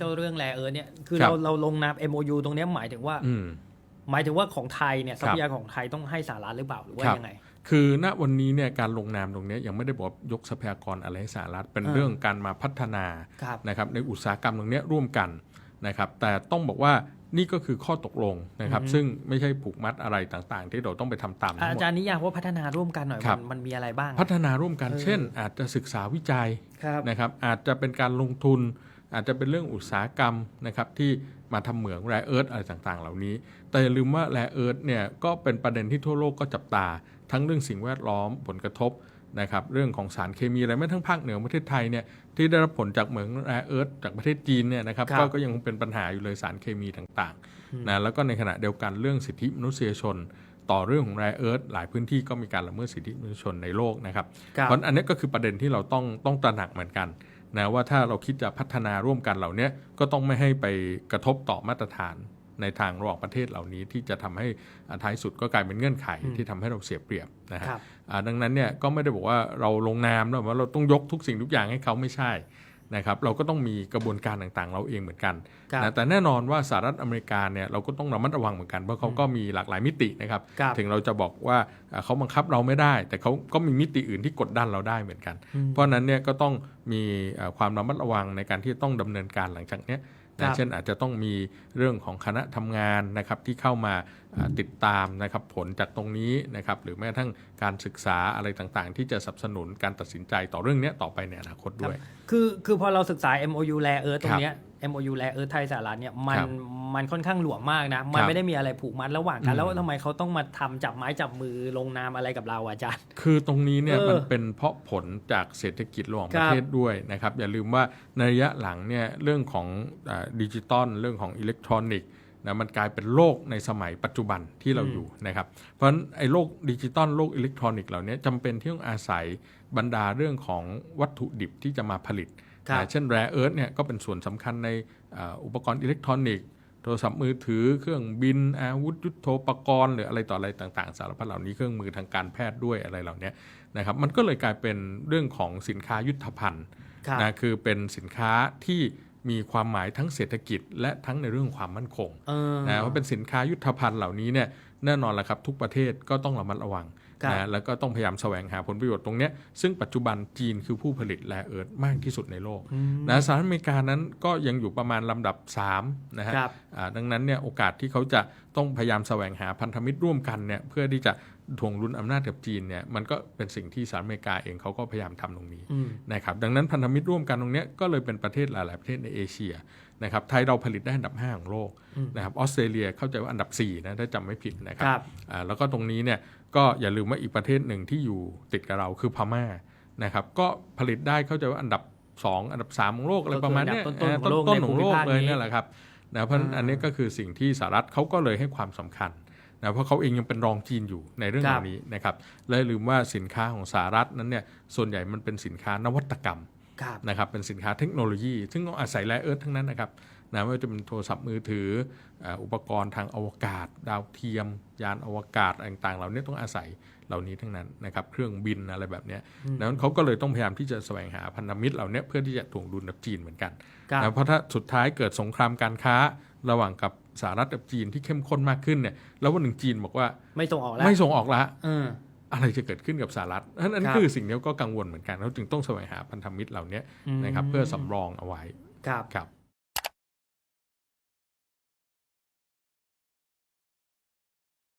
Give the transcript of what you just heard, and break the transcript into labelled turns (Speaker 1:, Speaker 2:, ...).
Speaker 1: เจ้าเรื่องแรเอิร์ธเนี่ยคือ
Speaker 2: ครับ
Speaker 1: เราเราลงนาม MOU ตรงเนี้ยหมายถึงว่า
Speaker 2: อืม
Speaker 1: หมายถึงว่าของไทยเนี่ย
Speaker 2: ค
Speaker 1: ท
Speaker 2: รับ
Speaker 1: รัพยากรของไทยต้องให้สหรัฐหรือเปล่าหรือว่า
Speaker 2: ครับ
Speaker 1: ยังไง
Speaker 2: คือณวันนี้เนี่ยการลงนามตรงเนี้ยยังไม่ได้บอกว่ายกทรัพยากรอะไรให้สหรัฐเป็น
Speaker 1: อ่า
Speaker 2: เรื่องการมาพัฒนา
Speaker 1: ครับ
Speaker 2: นะครับในอุตสาหกรรมตรงเนี้ยร่วมกันนะครับ แต่ต้องบอกว่านี่ก็คือข้อตกลงนะครับ
Speaker 1: อือฮึ
Speaker 2: ซึ่งไม่ใช่ผูกมัดอะไรต่างๆ ที่เราต้องไปทำตามทั้งห
Speaker 1: อาม
Speaker 2: ด
Speaker 1: จารย์นิยามว่าพัฒนาร่วมกันหน่อย
Speaker 2: ครับ
Speaker 1: มันมันมีอะไรบ้าง
Speaker 2: พัฒนาร่วมกัน
Speaker 1: เออ
Speaker 2: เช่น อาจจะศึกษาวิจัย
Speaker 1: ครับ
Speaker 2: นะครับ อาจจะเป็นการลงทุน อาจจะเป็นเรื่องอุตสาหกรรมนะครับที่มาทำเหมืองแร่เอิร์ธอะไรต่างๆ เหล่านี้ แต่อย่าลืมว่าแร่เอิร์ธเนี่ยก็เป็นประเด็นที่ทั่วโลกก็จับตา ทั้งเรื่องสิ่งแวดล้อมผลกระทบนะครับเรื่องของสารเคมีอะไรแม้ทั้งภาคเหนือของประเทศไทยเนี่ยที่ได้รับผลจากเหมืองแร่เอิร์ธจากประเทศจีนเนี่ยนะครับ
Speaker 1: ครับ
Speaker 2: ก็ก็ยังคงเป็นปัญหาอยู่เลยสารเคมีต่าง
Speaker 1: อืม
Speaker 2: ๆนะแล้วก็ในขณะเดียวกันเรื่องสิทธิมนุษยชน ต่อเรื่องของแร่เอิร์ธหลายพื้นที่ก็มีการละเมิดสิทธิมนุษยชนในโลกนะครับ
Speaker 1: ครับ
Speaker 2: เพราะอันนี้ก็คือประเด็นที่เราต้องต้องตระหนักเหมือนกัน นะว่าถ้าเราคิดจะพัฒนาร่วมกันเหล่านี้ก็ต้องไม่ให้ไปกระทบต่อมาตรฐานในทางระหว่างประเทศเหล่านี้ที่จะทำให้อ่าท้ายสุดก็กลายเป็นเงื่อนไข
Speaker 1: อืม
Speaker 2: ที่ทำให้เราเสียเปรียบนะฮะ
Speaker 1: ครับ
Speaker 2: อ่าดังนั้นเนี่ยก็ไม่ได้บอกว่าเราลงนามแล้วว่าเราต้องยกทุกสิ่งทุกอย่างให้เขาไม่ใช่ นะครับเราก็ต้องมีกระบวนการต่างๆ เราเองเหมือนกัน
Speaker 1: ครับ
Speaker 2: นะแต่แน่นอนว่าสหรัฐอเมริกาเนี่ยเราก็ต้องระมัดระวังเหมือนกันเพราะเขาก็มีหลากหลายมิตินะครับ
Speaker 1: ครับ
Speaker 2: ถึงเราจะบอกว่าอ่าเขาบังคับเราไม่ได้ แต่เขาก็มีมิติอื่นที่กดดันเราได้เหมือนกัน
Speaker 1: อืม
Speaker 2: เพราะฉะนั้นเนี่ยก็ต้องมีเอ่อความระมัดระวังในการที่จะต้องดำเนินการหลังจากเนี้ย
Speaker 1: ครั
Speaker 2: นะ
Speaker 1: บ
Speaker 2: เช่นอาจจะต้องมีเรื่องของคณะทำงานนะครับที่เข้ามาอ่าติดตามนะครับผลจากตรงนี้นะครับหรือแม้กระทั่ง การศึกษาอะไรต่างๆ ที่จะสนับสนุนการตัดสินใจต่อเรื่องเนี้ยต่อไปในอนาคตด้วย
Speaker 1: คือคือพอเราศึกษา MOU แรเอิร์ธตร
Speaker 2: ครั
Speaker 1: ง
Speaker 2: บ
Speaker 1: เนี้ย MOU แรเอิร์ธไทยสหรัฐเนี่ยมัน
Speaker 2: ครับ
Speaker 1: มันค่อนข้างหลวมมากนะ มัน
Speaker 2: ครับ
Speaker 1: ไม่ได้มีอะไรผูกมัดระหว่างกั
Speaker 2: อื
Speaker 1: น
Speaker 2: ม
Speaker 1: แล้วทำไมเขาต้องมาทำจับไม้จับมือลงนามอะไรกับเราอะอาจารย์
Speaker 2: คือตรงนี้เนี่ย
Speaker 1: เออ
Speaker 2: มันเป็นเพราะผลจากเศรษฐกิจระหว่าง
Speaker 1: ค
Speaker 2: ป
Speaker 1: รับ
Speaker 2: ระเทศด้วยนะครับ อย่าลืมว่าในระยะหลังเนี่ยเรื่องของดิจิตอลเรื่องของอิเล็กทรอนิกส์ นะมันกลายเป็นโลกในสมัยปัจจุบันที่เรา
Speaker 1: อืม
Speaker 2: อยู่นะครับ เพราะฉะนั้นไอ้โลกดิจิตอลโลกอิเล็กทรอนิกส์เหล่านี้จำเป็นที่ต้องอาศัยบรรดาเรื่องของวัตถุดิบที่จะมาผลิต
Speaker 1: ครับ
Speaker 2: นะเช่นแรเอิร์ธเนี่ยก็เป็นส่วนสำคัญในอ่าอุปกรณ์อิเล็กทรอนิกส์โทรศัพท์มือถือเครื่องบินอาวุธยุทโธปกรณ์หรืออะไรต่ออะไรต่างๆ สารพัดเหล่านี้เครื่องมือทางการแพทย์ด้วยอะไรเหล่านี้นะครับมันก็เลยกลายเป็นเรื่องของสินค้ายุทธภัณฑ์
Speaker 1: ครับ
Speaker 2: นะคือเป็นสินค้าที่ มีความหมายทั้งเศรษฐกิจ และทั้งในเรื่องความมั่นคง
Speaker 1: เออ
Speaker 2: นะเพราะเป็นสินค้ายุทธภัณฑ์เหล่านี้เนี่ยแน่นอนแหละครับทุกประเทศก็ต้องระมัดระวัง
Speaker 1: ครับ
Speaker 2: นะแล้วก็ต้องพยายามแสวงหาผลประโยชน์ตรงเนี้ยซึ่งปัจจุบันจีนคือผู้ผลิตแร่เอิร์ธมากที่สุดในโลก
Speaker 1: อืม
Speaker 2: นะสหรัฐอเมริกานั้นก็ยังอยู่ประมาณลำดับ3นะฮะ
Speaker 1: ครับ
Speaker 2: อ่าดังนั้นเนี่ยโอกาสที่เขาจะต้องพยายามแสวงหาพันธมิตรร่วมกันเนี่ยเพื่อที่จะ ทวงรุนอำนาจกับจีนเนี่ยมันก็เป็นสิ่งที่สหรัฐอเมริกาเองเขาก็พยายามทำตรงนี้
Speaker 1: อืม
Speaker 2: นะครับดังนั้นพันธมิตรร่วมกันตรงเนี้ยก็เลยเป็นประเทศหลาย ๆ ประเทศในเอเชียนะครับไทยเราผลิตได้อันดับ 5 ของโลก
Speaker 1: อืม
Speaker 2: นะครับออสเตรเลียเข้าใจว่าอันดับ4นะถ้าจำไม่ผิดนะครั
Speaker 1: ครับ
Speaker 2: อ่าแล้วก็ตรงนี้เนี่ยก็อย่าลืมว่าอีกประเทศหนึ่งที่อยู่ติดกับเราคือพม่านะครับก็ผลิตได้เข้าใจว่าอันดับ 2 อันดับ3ของโลกอะไรประมาณเนี้ย
Speaker 1: ก็คืออันดับต้นๆของโลก
Speaker 2: ต้นๆของโลก
Speaker 1: ในภูมิภาค
Speaker 2: เลย
Speaker 1: นี้
Speaker 2: เนี่ยแหละครับนะเพราะฉะนั้น
Speaker 1: อ่า
Speaker 2: อันนี้ก็คือสิ่งที่สหรัฐเขาก็เลยให้ความสำคัญ นะเพราะเขาเองยังเป็นรองจีนอยู่ในเรื่อง
Speaker 1: ค
Speaker 2: เห
Speaker 1: รับ
Speaker 2: ล่านี้นะครับและอย่าลืมว่าสินค้าของสหรัฐนั้นเนี่ยส่วนใหญ่มันเป็นสินค้านวัตกรรม
Speaker 1: ครับ
Speaker 2: นะครับเป็นสินค้าเทคโนโลยี ซึ่งต้องอาศัยแร่เอิร์ธทั้งนั้นนะครับนะไม่ว่าจะเป็นโทรศัพท์มือถืออ่าอุปกรณ์ทางอวกาศ ดาวเทียม ยานอวกาศอะไรต่างๆ เหล่านี้ต้องอาศัยเหล่านี้ทั้งนั้นนะครับเครื่องบินอะไรแบบเนี้ย
Speaker 1: อืม
Speaker 2: ดังนั้นเขาก็เลยต้องพยายามที่จะแสวงหาพันธมิตรเหล่านี้เพื่อที่จะถ่วงดุลกับจีนเหมือนกัน
Speaker 1: ครับ
Speaker 2: นะเพราะถ้าสุดท้ายเกิดสงครามการค้า ระหว่างกับสหรัฐกับจีนที่เข้มข้นมากขึ้นเนี่ยแล้ววันหนึ่งจีนบอกว่า
Speaker 1: ไม่ส่งออกแล้ว
Speaker 2: ไม่ส่งออกละ
Speaker 1: เออ
Speaker 2: อะไรจะเกิดขึ้นกับสหรัฐอันนั้น
Speaker 1: ครับ
Speaker 2: คือสิ่งนี้ก็กังวลเหมือนกันเขาจึงต้องแสวงหาพันธมิตรเหล่านี้
Speaker 1: อืม
Speaker 2: นะครับเพื่อสำรองเอาไว้
Speaker 1: ครับ
Speaker 2: ครับ